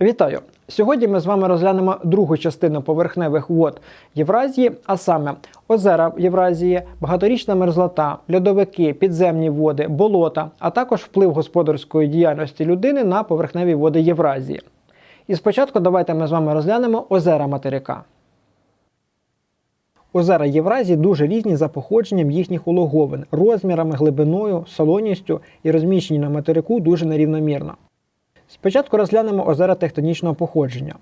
Вітаю! Сьогодні ми з вами розглянемо другу частину поверхневих вод Євразії, а саме озера Євразії, багаторічна мерзлота, льодовики, підземні води, болота, а також вплив господарської діяльності людини на поверхневі води Євразії. І спочатку давайте ми з вами розглянемо озера материка. Озера Євразії дуже різні за походженням їхніх улоговин, розмірами, глибиною, солоністю і розміщені на материку дуже нерівномірно. Спочатку розглянемо озера тектонічного походження.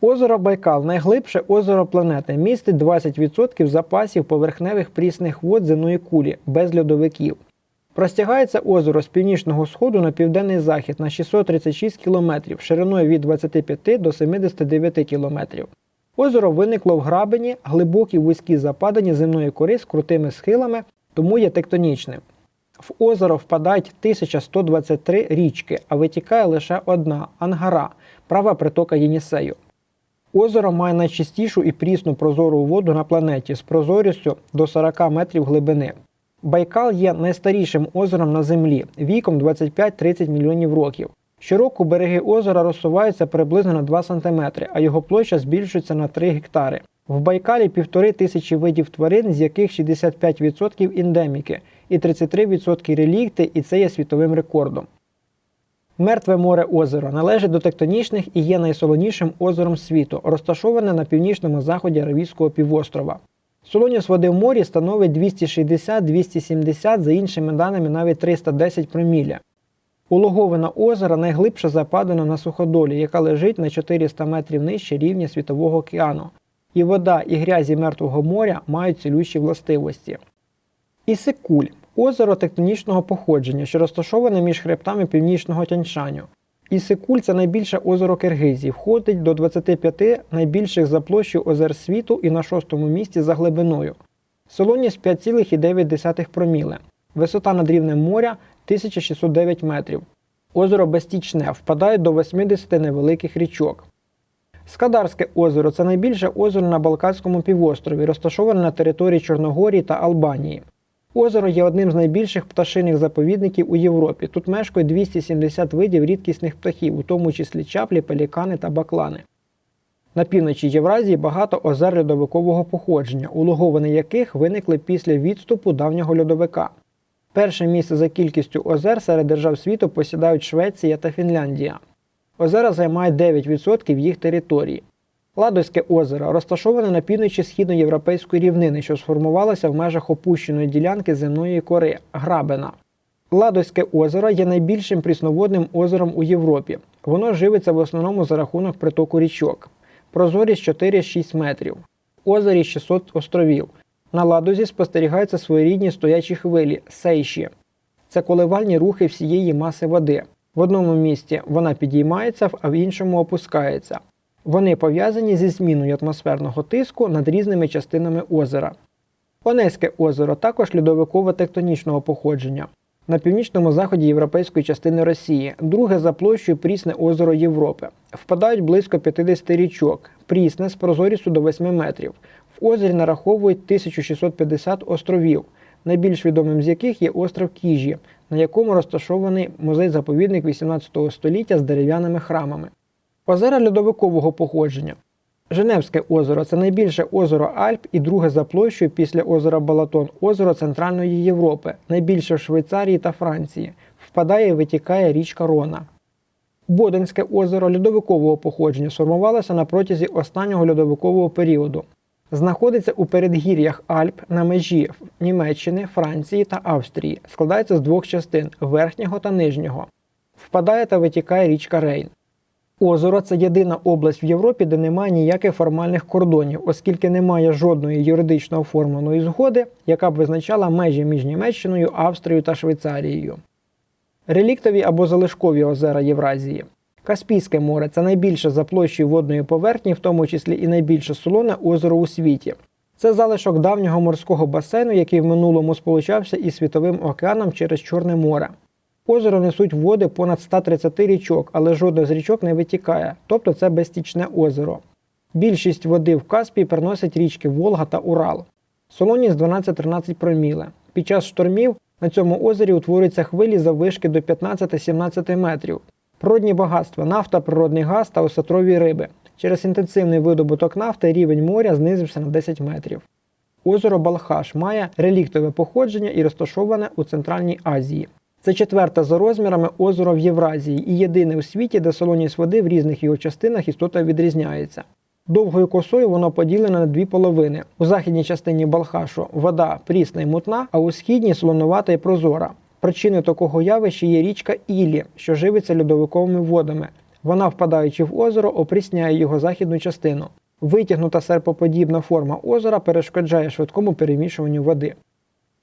Озеро Байкал найглибше озеро планети, містить 20% запасів поверхневих прісних вод земної кулі без льодовиків. Простягається озеро з північного сходу на південний захід на 636 км шириною від 25 до 79 км. Озеро виникло в грабені, глибокі вузькі западині земної кори з крутими схилами, тому є тектонічним. В озеро впадають 1123 річки, а витікає лише одна Ангара, права притока Єнісею. Озеро має найчистішу і прісну прозору воду на планеті з прозорістю до 40 метрів глибини. Байкал є найстарішим озером на землі віком 25-30 мільйонів років. Щороку береги озера розсуваються приблизно на 2 см, а його площа збільшується на 3 гектари. В Байкалі півтори тисячі видів тварин, з яких 65% індеміки і 33% релікти, і це є світовим рекордом. Мертве море озеро належить до тектонічних і є найсолонішим озером світу, розташоване на північному заході Аравійського півострова. Солоність води в морі становить 260-270, за іншими даними навіть 310 проміля. Улоговина озера найглибше западина на суходолі, яка лежить на 400 метрів нижче рівня Світового океану. І вода, і грязі Мертвого моря мають цілющі властивості. Ісикуль озеро тектонічного походження, що розташоване між хребтами північного Тяньшаню. Ісикуль це найбільше озеро Киргизії, входить до 25 найбільших за площею озер світу і на шостому місці за глибиною. Солоність 5,9 проміле. Висота над рівнем моря 1609 метрів. Озеро безстічне, впадає до 80 невеликих річок. Скадарське озеро це найбільше озеро на Балканському півострові, розташоване на території Чорногорії та Албанії. Озеро є одним з найбільших пташиних заповідників у Європі. Тут мешкають 270 видів рідкісних птахів, у тому числі чаплі, пелікани та баклани. На півночі Євразії багато озер льодовикового походження, улоговини яких виникли після відступу давнього льодовика. Перше місце за кількістю озер серед держав світу посідають Швеція та Фінляндія. Озера займають 9% їх території. Ладозьке озеро розташоване на півночі східноєвропейської рівнини, що сформувалося в межах опущеної ділянки земної кори Грабена. Ладозьке озеро є найбільшим прісноводним озером у Європі. Воно живиться в основному за рахунок притоку річок. Прозорість 4-6 метрів. В озері 600 островів. На ладозі спостерігаються своєрідні стоячі хвилі сейші. Це коливальні рухи всієї маси води. В одному місці вона підіймається, а в іншому опускається. Вони пов'язані зі зміною атмосферного тиску над різними частинами озера. Онеське озеро також льодовиково-тектонічного походження. На північному заході європейської частини Росії, друге за площею Прісне озеро Європи. Впадають близько 50 річок, Прісне з прозорістю до 8 метрів. В озері нараховують 1650 островів, найбільш відомим з яких є остров Кіжі, на якому розташований музей-заповідник 18 століття з дерев'яними храмами. Озера льодовикового походження. Женевське озеро це найбільше озеро Альп і друге за площею після озера Балатон озеро Центральної Європи, найбільше в Швейцарії та Франції. Впадає і витікає річка Рона. Боденське озеро льодовикового походження сформувалося на протязі останнього льодовикового періоду. Знаходиться у передгір'ях Альп на межі Німеччини, Франції та Австрії. Складається з двох частин верхнього та нижнього. Впадає та витікає річка Рейн. Озеро це єдина область в Європі, де немає ніяких формальних кордонів, оскільки немає жодної юридично оформленої згоди, яка б визначала межі між Німеччиною, Австрією та Швейцарією. Реліктові або залишкові озера Євразії. Каспійське море це найбільше за площею водної поверхні, в тому числі і найбільше солоне озеро у світі. Це залишок давнього морського басейну, який в минулому сполучався із Світовим океаном через Чорне море. Озеро несуть води понад 130 річок, але жодна з річок не витікає, тобто це безстічне озеро. Більшість води в Каспії приносять річки Волга та Урал. Солоність 12-13 проміле. Під час штормів на цьому озері утворюються хвилі заввишки до 15-17 метрів. Природні багатства, нафта, природний газ та осетрові риби. Через інтенсивний видобуток нафти рівень моря знизився на 10 метрів. Озеро Балхаш має реліктове походження і розташоване у Центральній Азії. Це четверте за розмірами озеро в Євразії і єдине у світі, де солоність води в різних його частинах істотно відрізняється. Довгою косою воно поділене на дві половини. У західній частині Балхашу вода прісна і мутна, а у східній солонувата і прозора. Причиною такого явища є річка Ілі, що живиться льодовиковими водами. Вона, впадаючи в озеро, опрісняє його західну частину. Витягнута серпоподібна форма озера перешкоджає швидкому перемішуванню води.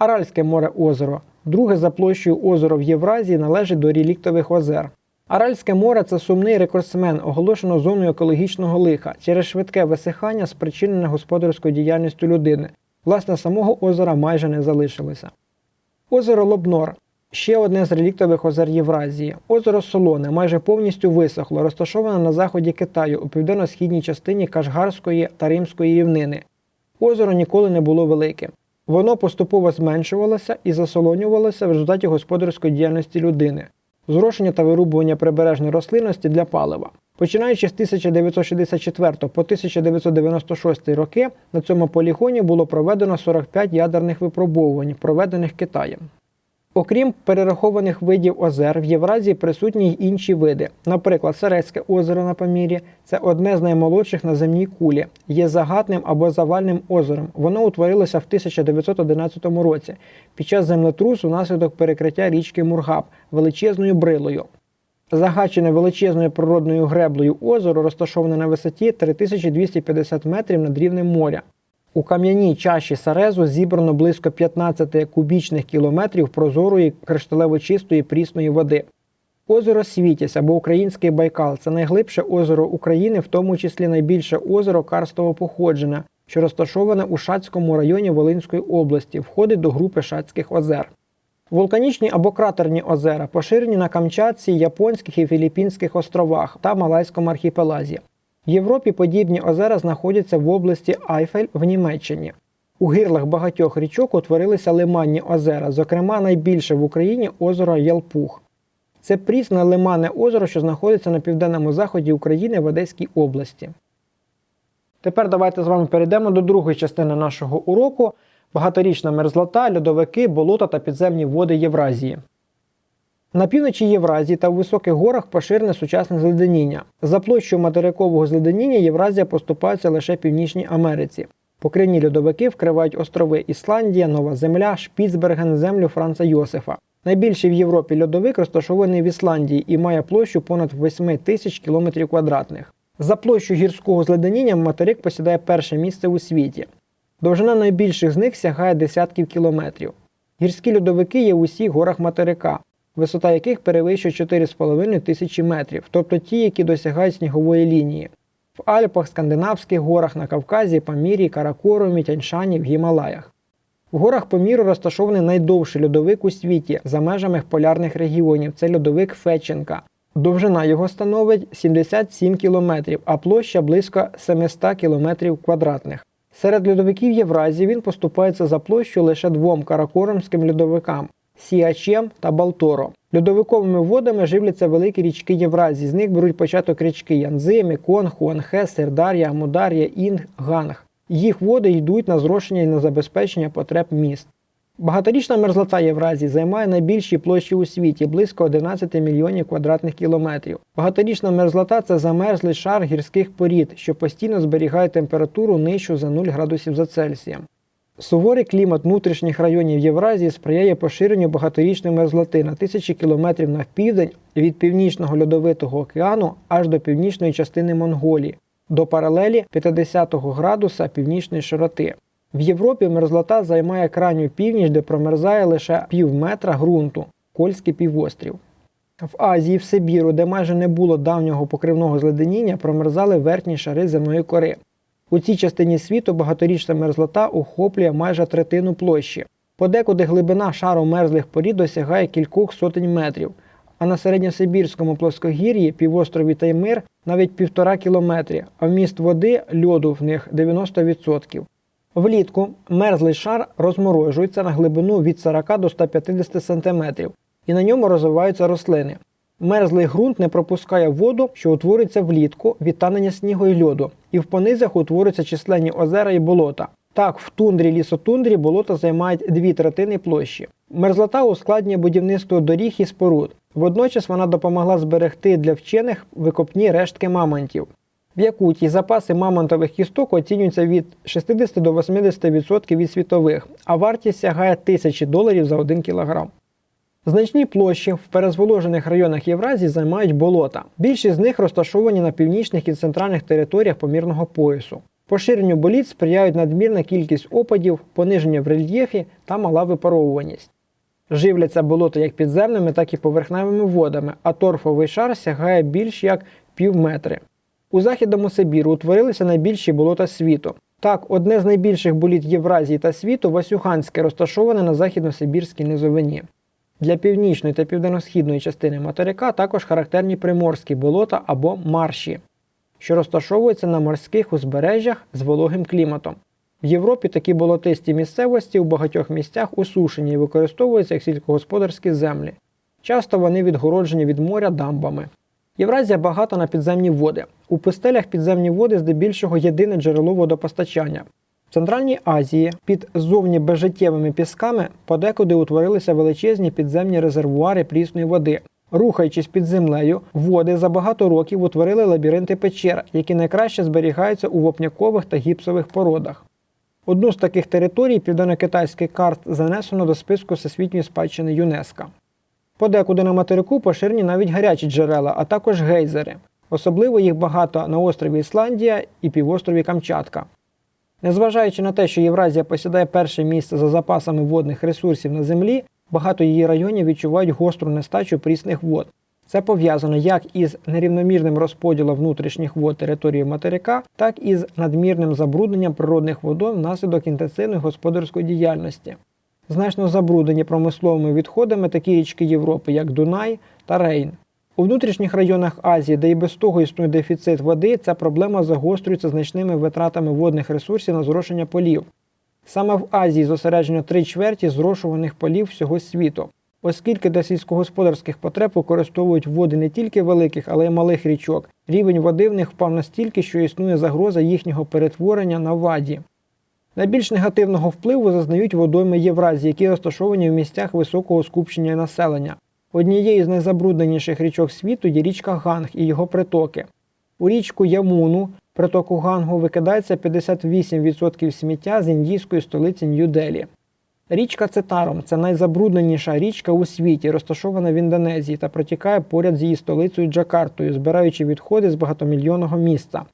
Аральське море озеро, друге за площею озеро в Євразії, належить до реліктових озер. Аральське море це сумний рекордсмен, оголошено зоною екологічного лиха через швидке висихання, спричинене господарською діяльністю людини. Власне, самого озера майже не залишилося. Озеро Лобнор ще одне з реліктових озер Євразії. Озеро Солоне майже повністю висохло, розташоване на заході Китаю у південно-східній частині Кашгарської та Римської рівнини. Озеро ніколи не було великим. Воно поступово зменшувалося і засолонювалося в результаті господарської діяльності людини, зрошення та вирубування прибережної рослинності для палива. Починаючи з 1964 по 1996 роки на цьому полігоні було проведено 45 ядерних випробовувань, проведених Китаєм. Окрім перерахованих видів озер, в Євразії присутні й інші види. Наприклад, Серецьке озеро на Памірі це одне з наймолодших на земній кулі, є загатним або завальним озером. Воно утворилося в 1911 році під час землетрусу внаслідок перекриття річки Мургаб величезною брилою. Загачене величезною природною греблею озеро розташоване на висоті 3250 метрів над рівнем моря. У кам'яній чаші Сарезу зібрано близько 15 кубічних кілометрів прозорої кришталево чистої прісної води. Озеро Світязь або Український Байкал це найглибше озеро України, в тому числі найбільше озеро карстового походження, що розташоване у Шацькому районі Волинської області, входить до групи Шацьких озер. Вулканічні або кратерні озера поширені на Камчатці, Японських і Філіппінських островах та Малайському архіпелазі. В Європі подібні озера знаходяться в області Айфель в Німеччині. У гирлах багатьох річок утворилися лиманні озера, зокрема найбільше в Україні озеро Ялпух. Це прісне лиманне озеро, що знаходиться на південному заході України в Одеській області. Тепер давайте з вами перейдемо до другої частини нашого уроку багаторічна мерзлота, льодовики, болота та підземні води Євразії. На півночі Євразії та у високих горах поширене сучасне зледеніння. За площою материкового зледеніння Євразія поступається лише Північній Америці. Покривні льодовики вкривають острови Ісландія, Нова Земля, Шпіцберген, землю Франца Йосифа. Найбільший в Європі льодовик розташований в Ісландії і має площу понад 8 тисяч кілометрів квадратних. За площу гірського зледеніння материк посідає перше місце у світі. Довжина найбільших з них сягає десятків кілометрів. Гірські льодовики є в усіх горах материка, висота яких перевищує 4,5 тисячі метрів, тобто ті, які досягають снігової лінії. В Альпах, Скандинавських горах на Кавказі, Памірі, Каракорумі, Тяньшані, в Гімалаях. В горах Поміру розташований найдовший льодовик у світі за межами полярних регіонів. Це льодовик Феченка. Довжина його становить 77 кілометрів, а площа близько 700 кілометрів квадратних. Серед льодовиків Євразії він поступається за площу лише двом каракоромським льодовикам Сіачем та Балторо. Льодовиковими водами живляться великі річки Євразії. З них беруть початок річки Янзи, Мекон, Хуанхе, Сердар'я, Амудар'я, Інг, Ганг. Їх води йдуть на зрошення і на забезпечення потреб міст. Багаторічна мерзлота Євразії займає найбільші площі у світі близько 11 мільйонів квадратних кілометрів. Багаторічна мерзлота це замерзлий шар гірських порід, що постійно зберігає температуру нижчу за 0 градусів за Цельсієм. Суворий клімат внутрішніх районів Євразії сприяє поширенню багаторічної мерзлоти на тисячі кілометрів на південь від північного льодовитого океану аж до північної частини Монголії, до паралелі 50 градуса північної широти. В Європі мерзлота займає крайню північ, де промерзає лише пів метра ґрунту Кольський півострів. В Азії, в Сибіру, де майже не було давнього покривного зледеніння, промерзали верхні шари земної кори. У цій частині світу багаторічна мерзлота охоплює майже третину площі. Подекуди глибина шару мерзлих порід досягає кількох сотень метрів, а на середньосибірському плоскогір'ї, півострові Таймир навіть півтора кілометрі, а вміст води льоду в них 90%. Влітку мерзлий шар розморожується на глибину від 40 до 150 см, і на ньому розвиваються рослини. Мерзлий ґрунт не пропускає воду, що утворюється влітку від танення снігу і льоду, і в понизах утворюються численні озера і болота. Так, в тундрі лісотундрі болота займають дві третини площі. Мерзлота ускладнює будівництво доріг і споруд. Водночас вона допомогла зберегти для вчених викопні рештки мамонтів. В Якутії запаси мамонтових кісток оцінюються від 60 до 80% від світових, а вартість сягає тисячі доларів за 1 кілограм. Значні площі в перезволожених районах Євразії займають болота. Більшість з них розташовані на північних і центральних територіях помірного поясу. Поширенню боліт сприяють надмірна кількість опадів, пониження в рельєфі та мала випаровуваність. Живляться болота як підземними, так і поверхневими водами, а торфовий шар сягає більш як пів метри. У Західному Сибіру утворилися найбільші болота світу. Так, одне з найбільших боліт Євразії та світу Васюханське розташоване на західно-сибірській низовині. Для північної та південно-східної частини материка також характерні приморські болота або марші, що розташовуються на морських узбережжях з вологим кліматом. В Європі такі болотисті місцевості у багатьох місцях усушені і використовуються як сільськогосподарські землі. Часто вони відгороджені від моря дамбами. Євразія багата на підземні води. У пустелях підземні води здебільшого єдине джерело водопостачання. В Центральній Азії під зовні безжиттєвими пісками подекуди утворилися величезні підземні резервуари прісної води. Рухаючись під землею, води за багато років утворили лабіринти печер, які найкраще зберігаються у вопнякових та гіпсових породах. Одну з таких територій південно-китайський карст занесено до списку всесвітньої спадщини ЮНЕСКО. Подекуди на материку поширені навіть гарячі джерела, а також гейзери. Особливо їх багато на острові Ісландія і півострові Камчатка. Незважаючи на те, що Євразія посідає перше місце за запасами водних ресурсів на землі, багато її районів відчувають гостру нестачу прісних вод. Це пов'язано як із нерівномірним розподілом внутрішніх вод території материка, так і з надмірним забрудненням природних водойм внаслідок інтенсивної господарської діяльності. Значно забруднені промисловими відходами такі річки Європи, як Дунай та Рейн. У внутрішніх районах Азії, де і без того існує дефіцит води, ця проблема загострюється значними витратами водних ресурсів на зрошення полів. Саме в Азії зосереджено три чверті зрошуваних полів всього світу, оскільки для сільськогосподарських потреб використовують води не тільки великих, але й малих річок. Рівень води в них впав настільки, що існує загроза їхнього перетворення на ваді. Найбільш негативного впливу зазнають водойми Євразії, які розташовані в місцях високого скупчення населення. Однією з найзабрудненіших річок світу є річка Ганг і його притоки. У річку Ямуну, притоку Гангу, викидається 58% сміття з індійської столиці Нью-Делі. Річка Цитаром це найзабрудненіша річка у світі, розташована в Індонезії та протікає поряд з її столицею Джакартою, збираючи відходи з багатомільйонного міста.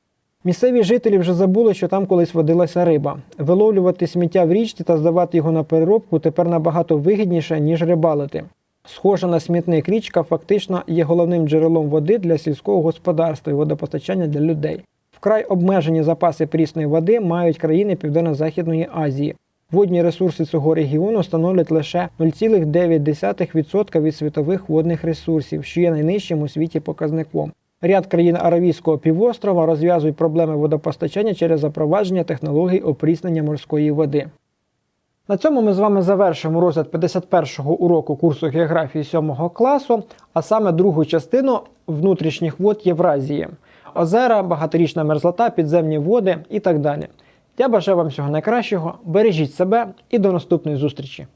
Місцеві жителі вже забули, що там колись водилася риба. Виловлювати сміття в річці та здавати його на переробку тепер набагато вигідніше, ніж рибалити. Схожа на смітник річка фактично є головним джерелом води для сільського господарства і водопостачання для людей. Вкрай обмежені запаси прісної води мають країни Південно-Західної Азії. Водні ресурси цього регіону становлять лише 0,9% від світових водних ресурсів, що є найнижчим у світі показником. Ряд країн Аравійського півострова розв'язують проблеми водопостачання через запровадження технологій опріснення морської води. На цьому ми з вами завершимо розгляд 51-го уроку курсу географії 7 класу, а саме другу частину внутрішніх вод Євразії озера, багаторічна мерзлота, підземні води і так далі. Я бажаю вам всього найкращого, бережіть себе і до наступної зустрічі!